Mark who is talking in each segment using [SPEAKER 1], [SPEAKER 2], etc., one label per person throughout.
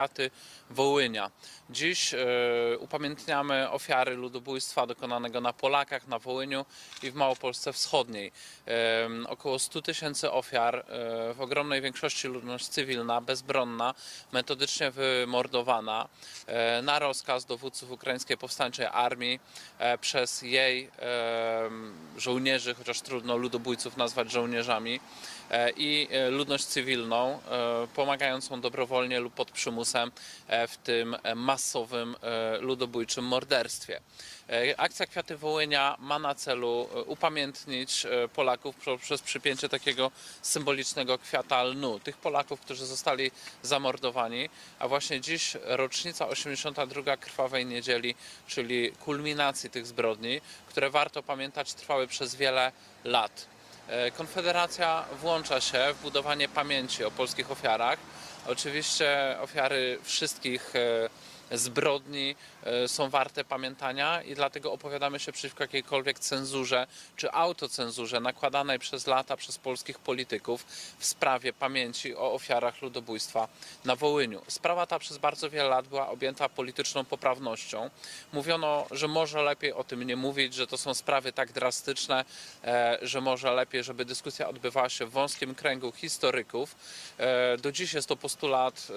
[SPEAKER 1] Kwiaty Wołynia. Dziś e, upamiętniamy ofiary ludobójstwa dokonanego na Polakach, na Wołyniu i w Małopolsce Wschodniej. E, około 100 tysięcy ofiar, e, w ogromnej większości ludność cywilna, bezbronna, metodycznie wymordowana e, na rozkaz dowódców Ukraińskiej Powstańczej Armii e, przez jej e, żołnierzy, chociaż trudno ludobójców nazwać żołnierzami i e, ludność cywilną e, pomagającą dobrowolnie lub pod przymusem e, w tym e, masowym e, ludobójczym morderstwie. E, Akcja Kwiaty Wołynia ma na celu e, upamiętnić e, Polaków poprzez przypięcie takiego symbolicznego kwiata lnu. Tych Polaków, którzy zostali zamordowani, a właśnie dziś rocznica 82 Krwawej Niedzieli, czyli kulminacji tych zbrodni, które warto pamiętać trwały przez wiele lat. E, Konfederacja włącza się w budowanie pamięci o polskich ofiarach. Oczywiście ofiary wszystkich e, zbrodni e, są warte pamiętania i dlatego opowiadamy się przeciwko jakiejkolwiek cenzurze czy autocenzurze nakładanej przez lata przez polskich polityków w sprawie pamięci o ofiarach ludobójstwa na Wołyniu. Sprawa ta przez bardzo wiele lat była objęta polityczną poprawnością. Mówiono, że może lepiej o tym nie mówić, że to są sprawy tak drastyczne, e, że może lepiej, żeby dyskusja odbywała się w wąskim kręgu historyków. E, Do dziś jest to postulat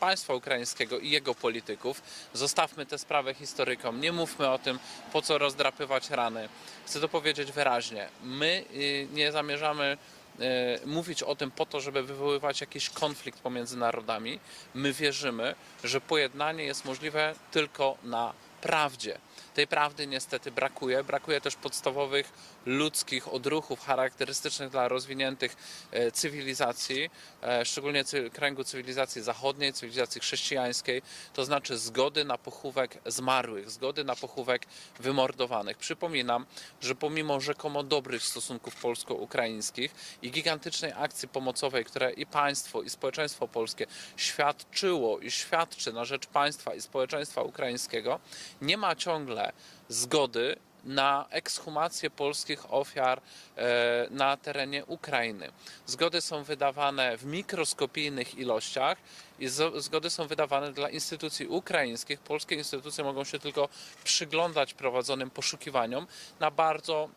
[SPEAKER 1] państwa ukraińskiego i jego polityków. Zostawmy tę sprawę historykom, nie mówmy o tym, po co rozdrapywać rany. Chcę to powiedzieć wyraźnie. My y, nie zamierzamy e, mówić o tym po to, żeby wywoływać jakiś konflikt pomiędzy narodami. My wierzymy, że pojednanie jest możliwe tylko na prawdzie. Tej prawdy niestety brakuje. Brakuje też podstawowych ludzkich odruchów charakterystycznych dla rozwiniętych e, cywilizacji, e, szczególnie kręgu cywilizacji zachodniej, cywilizacji chrześcijańskiej, to znaczy zgody na pochówek zmarłych, zgody na pochówek wymordowanych. Przypominam, że pomimo rzekomo dobrych stosunków polsko-ukraińskich i gigantycznej akcji pomocowej, które i państwo, i społeczeństwo polskie świadczyło i świadczy na rzecz państwa i społeczeństwa ukraińskiego, nie ma ciągle zgody na ekshumację polskich ofiar e, na terenie Ukrainy. Zgody są wydawane w mikroskopijnych ilościach i zgody są wydawane dla instytucji ukraińskich. Polskie instytucje mogą się tylko przyglądać prowadzonym poszukiwaniom na bardzo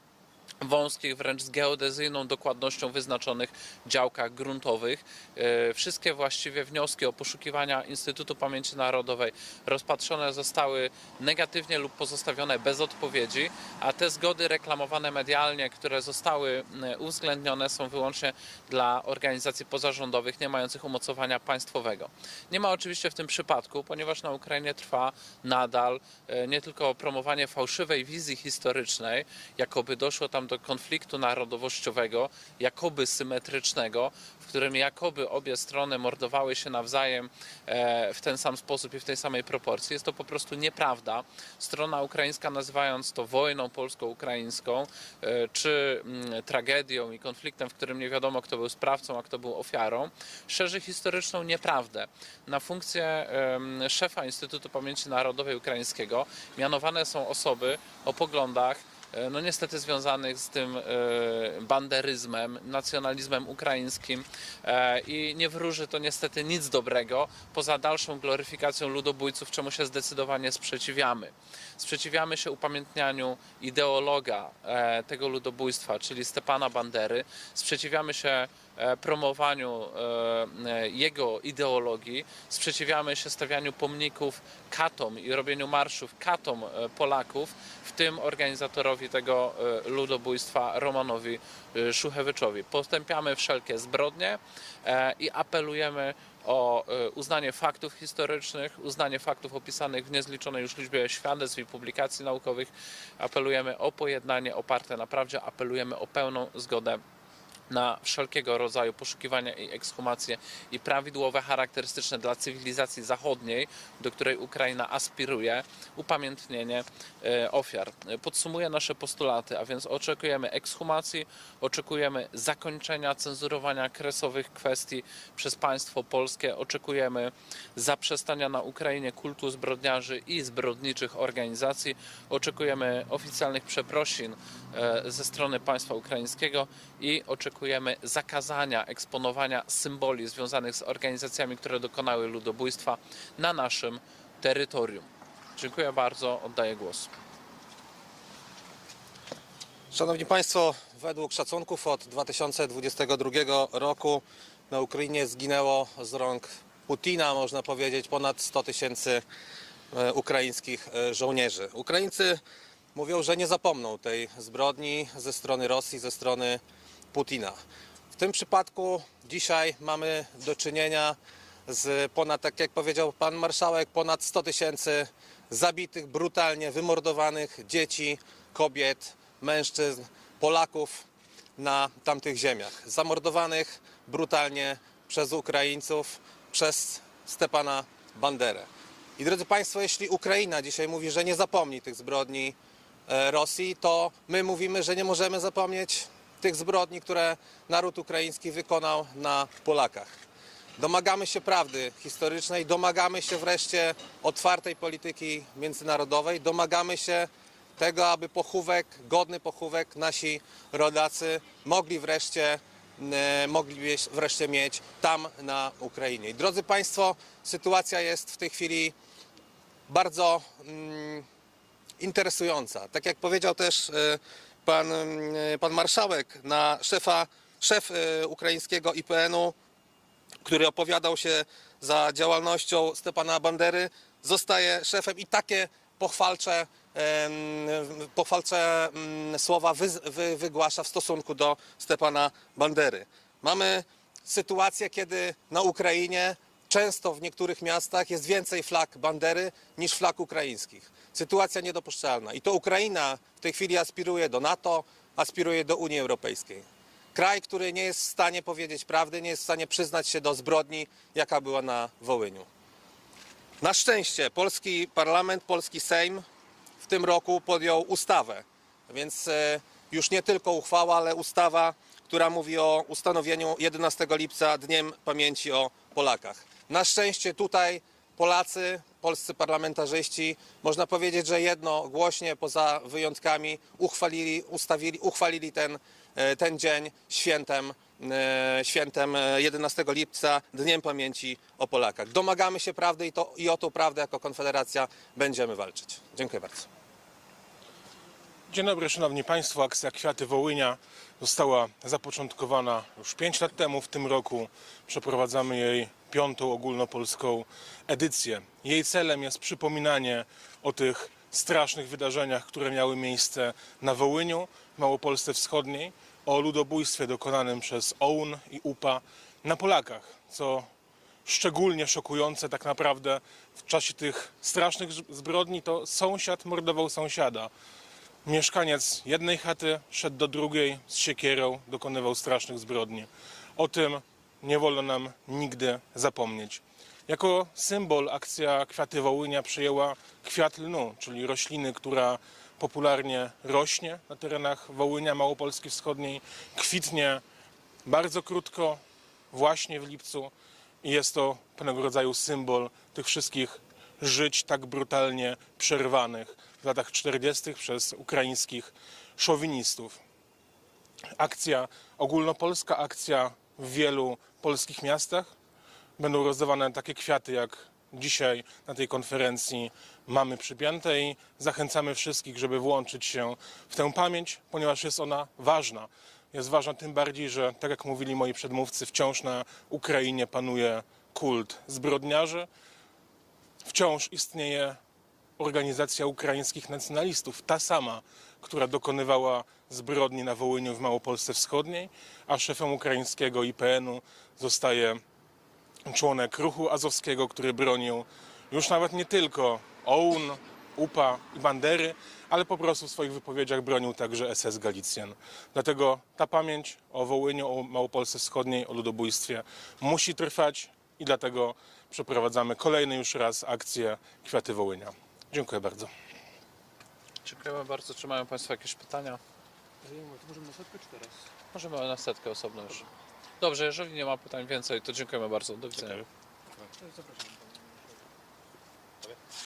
[SPEAKER 1] wąskich, wręcz z geodezyjną dokładnością wyznaczonych działkach gruntowych. E, Wszystkie właściwie wnioski o poszukiwania Instytutu Pamięci Narodowej rozpatrzone zostały negatywnie lub pozostawione bez odpowiedzi, a te zgody reklamowane medialnie, które zostały uwzględnione są wyłącznie dla organizacji pozarządowych nie mających umocowania państwowego. Nie ma oczywiście w tym przypadku, ponieważ na Ukrainie trwa nadal e, nie tylko promowanie fałszywej wizji historycznej, jakoby doszło tam do konfliktu narodowościowego, jakoby symetrycznego, w którym jakoby obie strony mordowały się nawzajem e, w ten sam sposób i w tej samej proporcji. Jest to po prostu nieprawda. Strona ukraińska nazywając to wojną polsko-ukraińską, e, czy mm, tragedią i konfliktem, w którym nie wiadomo kto był sprawcą, a kto był ofiarą, szerzy historyczną nieprawdę. Na funkcję szefa Instytutu Pamięci Narodowej Ukraińskiego mianowane są osoby o poglądach no niestety związanych z tym e, banderyzmem, nacjonalizmem ukraińskim e, i nie wróży to niestety nic dobrego poza dalszą gloryfikacją ludobójców, czemu się zdecydowanie sprzeciwiamy. Sprzeciwiamy się upamiętnianiu ideologa e, tego ludobójstwa, czyli Stepana Bandery. Sprzeciwiamy się e, promowaniu e, e, jego ideologii, sprzeciwiamy się stawianiu pomników katom i robieniu marszów katom e, Polaków, w tym organizatorowi tego e, ludobójstwa Romanowi e, Szuchewyczowi. Potępiamy wszelkie zbrodnie e, i apelujemy o e, uznanie faktów historycznych, uznanie faktów opisanych w niezliczonej już liczbie świadectw i publikacji naukowych. Apelujemy o pojednanie oparte na prawdzie, apelujemy o pełną zgodę na wszelkiego rodzaju poszukiwania i ekshumacje i prawidłowe, charakterystyczne dla cywilizacji zachodniej, do której Ukraina aspiruje, upamiętnienie e, ofiar. Podsumuję nasze postulaty, a więc oczekujemy ekshumacji, oczekujemy zakończenia cenzurowania kresowych kwestii przez państwo polskie, oczekujemy zaprzestania na Ukrainie kultu zbrodniarzy i zbrodniczych organizacji, oczekujemy oficjalnych przeprosin e, ze strony państwa ukraińskiego i oczekujemy krytykujemy zakazania eksponowania symboli związanych z organizacjami, które dokonały ludobójstwa na naszym terytorium. Dziękuję bardzo, oddaję głos.
[SPEAKER 2] Szanowni Państwo, według szacunków od 2022 roku na Ukrainie zginęło z rąk Putina, można powiedzieć, ponad 100 tysięcy e, ukraińskich e, żołnierzy. Ukraińcy mówią, że nie zapomną tej zbrodni ze strony Rosji, ze strony Putina. W tym przypadku dzisiaj mamy do czynienia z ponad, tak jak powiedział pan marszałek, ponad 100 tysięcy zabitych, brutalnie wymordowanych dzieci, kobiet, mężczyzn, Polaków na tamtych ziemiach. Zamordowanych brutalnie przez Ukraińców, przez Stepana Banderę. I drodzy Państwo, jeśli Ukraina dzisiaj mówi, że nie zapomni tych zbrodni e, Rosji, to my mówimy, że nie możemy zapomnieć tych zbrodni, które naród ukraiński wykonał na Polakach. Domagamy się prawdy historycznej, domagamy się wreszcie otwartej polityki międzynarodowej, domagamy się tego, aby pochówek, godny pochówek nasi rodacy mogli wreszcie, e, mogli wreszcie mieć tam na Ukrainie. Drodzy Państwo, sytuacja jest w tej chwili bardzo mm, interesująca. Tak jak powiedział też e, pan, pan marszałek, na szefa, szef e, ukraińskiego IPN-u który opowiadał się za działalnością Stepana Bandery, zostaje szefem i takie pochwalcze, pochwalcze mm, słowa wy, wy, wygłasza w stosunku do Stepana Bandery. Mamy sytuację, kiedy na Ukrainie często w niektórych miastach jest więcej flag Bandery niż flag ukraińskich. Sytuacja niedopuszczalna. I to Ukraina w tej chwili aspiruje do NATO, aspiruje do Unii Europejskiej. Kraj, który nie jest w stanie powiedzieć prawdy, nie jest w stanie przyznać się do zbrodni, jaka była na Wołyniu. Na szczęście polski parlament, polski Sejm w tym roku podjął ustawę, więc e, już nie tylko uchwała, ale ustawa, która mówi o ustanowieniu 11 lipca Dniem Pamięci o Polakach. Na szczęście tutaj Polacy, polscy parlamentarzyści, można powiedzieć, że jednogłośnie, poza wyjątkami, uchwalili, ustawili, uchwalili ten, e, ten dzień świętem, e, świętem e, 11 lipca, Dniem Pamięci o Polakach. Domagamy się prawdy i, to, i o tą prawdę jako Konfederacja będziemy walczyć. Dziękuję bardzo.
[SPEAKER 3] Dzień dobry, Szanowni Państwo. Akcja Kwiaty Wołynia została zapoczątkowana już 5 lat temu. W tym roku przeprowadzamy jej piątą ogólnopolską edycję. Jej celem jest przypominanie o tych strasznych wydarzeniach, które miały miejsce na Wołyniu, Małopolsce Wschodniej, o ludobójstwie dokonanym przez OUN i UPA na Polakach, co szczególnie szokujące tak naprawdę w czasie tych strasznych zbrodni to sąsiad mordował sąsiada. Mieszkaniec jednej chaty szedł do drugiej z siekierą, dokonywał strasznych zbrodni. O tym nie wolno nam nigdy zapomnieć. Jako symbol akcja Kwiaty Wołynia przyjęła kwiat lnu, czyli rośliny, która popularnie rośnie na terenach Wołynia, Małopolski Wschodniej, kwitnie bardzo krótko, właśnie w lipcu i jest to pewnego rodzaju symbol tych wszystkich żyć tak brutalnie przerwanych w latach 40. przez ukraińskich szowinistów. Akcja, ogólnopolska akcja w wielu polskich miastach. Będą rozdawane takie kwiaty, jak dzisiaj na tej konferencji mamy przypięte i zachęcamy wszystkich, żeby włączyć się w tę pamięć, ponieważ jest ona ważna. Jest ważna tym bardziej, że tak jak mówili moi przedmówcy, wciąż na Ukrainie panuje kult zbrodniarzy, wciąż istnieje organizacja ukraińskich nacjonalistów, ta sama, która dokonywała zbrodni na Wołyniu w Małopolsce Wschodniej, a szefem ukraińskiego IPN-u zostaje członek ruchu azowskiego, który bronił już nawet nie tylko OUN, UPA i Bandery, ale po prostu w swoich wypowiedziach bronił także SS Galicjan. Dlatego ta pamięć o Wołyniu, o Małopolsce Wschodniej, o ludobójstwie musi trwać i dlatego przeprowadzamy kolejny już raz akcję Kwiaty Wołynia. Dziękuję bardzo.
[SPEAKER 1] Dziękujemy bardzo. Czy mają Państwo jakieś pytania?
[SPEAKER 4] Możemy na setkę czy teraz?
[SPEAKER 1] Możemy na setkę osobno już. Dobrze, jeżeli nie ma pytań więcej, to dziękujemy bardzo. Do widzenia.
[SPEAKER 3] Dziękuję.
[SPEAKER 4] Zapraszam.